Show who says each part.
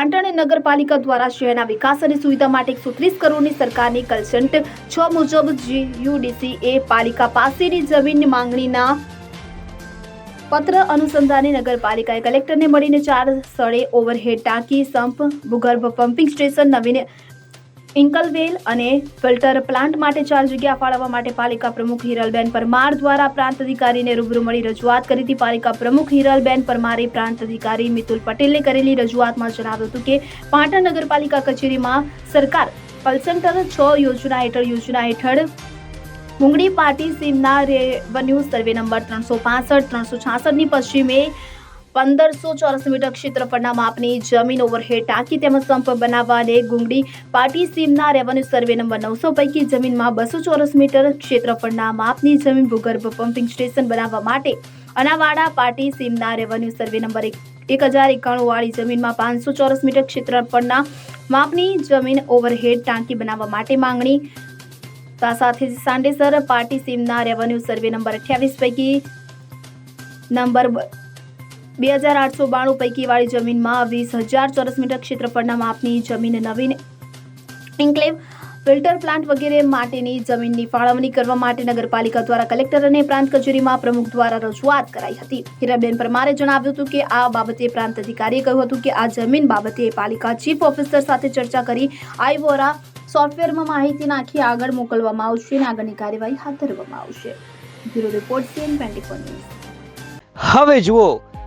Speaker 1: પાટણ નગરપાલિકા દ્વારા શહેરના વિકાસ અને સુવિધા માટે એકસો ત્રીસ કરોડની સરકારની કલસન્ટ છ મુજબ જીયુડીસી એ પાલિકા પાસેની જમીનની માંગણીના પત્ર અનુસંધાને નગરપાલિકાએ કલેક્ટરને મળીને ચાર સ્થળે ઓવરહેડ ટાંકી, સંપ, ભૂગર્ભ પમ્પિંગ સ્ટેશન, નવીન ઇન્કલવેલ અને ફિલ્ટર પ્લાન્ટ માટે ચાર જગ્યા ફાળવવા માટે પાલિકા પ્રમુખ હિરલબેન પરમાર દ્વારા પ્રાંત અધિકારીને રૂબરૂ મળી રજૂઆત કરી હતી. પાલિકા પ્રમુખ હિરલબેન પરમારે પ્રાંત અધિકારી મિતુલ પટેલને કરેલી રજૂઆતમાં જણાવ્યું હતું કે, પાટણ નગરપાલિકા કચેરીમાં સરકાર પલ્સન્ટર છ યોજના હેઠળ યોજના હેઠળ મુંગડી પાટી સીમના રેવન્યુ સર્વે નંબર ત્રણસો પાસઠ, ત્રણસો છાસઠની પશ્ચિમે પંદરસો ચોરસ મીટર ક્ષેત્રફળના માપની જમીન ઓવરહેડ ટાંકી તેમજ સંપ બનાવવા અને ગુંગડી પાટી સીમના રેવન્યુ સર્વે નંબર નવસો પૈકી જમીનમાં બસો ચોરસ મીટર ક્ષેત્રફળના માપની જમીન ભૂગર્ભ પમ્પિંગ સ્ટેશન બનાવવા માટે અનાવાડા પાટી સીમના રેવન્યુ સર્વે નંબર એક હજાર એકાણું વાળી જમીનમાં પાંચસો ચોરસ મીટર ક્ષેત્રફળના માપની જમીન ઓવરહેડ ટાંકી બનાવવા માટે માંગણી. તા સાથે જ સાંડેસર પાર્ટી સીમના રેવન્યુ સર્વે નંબર અઠ્યાવીસ પૈકી નંબર બે હજાર આઠસો બાણું પૈકી વાળી જમીનમાં વીસ હજાર ચોરસ મીટર ક્ષેત્રફળના માપની જમીન નવીન ઇન્કલેવ ફિલ્ટર પ્લાન્ટ વગેરે માટેની જમીનની ફાળવણી કરવા માટે નગરપાલિકા દ્વારા કલેક્ટર અને પ્રાંત કચેરીમાં પ્રમુખ દ્વારા રજૂઆત કરાઈ હતી. હીરાબેન પરમારે જણાવ્યું હતું કે આ બાબતે પ્રાંત અધિકારીએ કહ્યું હતું કે આ જમીન બાબતે પાલિકા ચીફ ઓફિસર સાથે ચર્ચા કરી આઈવોરા સોફ્ટવેરમાં માહિતી નાખી આગળ મોકલવામાં આવશે અને આગળની કાર્યવાહી હાથ ધરવામાં આવશે. બ્યુરો રિપોર્ટ સીએન ટ્વેન્ટી
Speaker 2: હવે જુઓ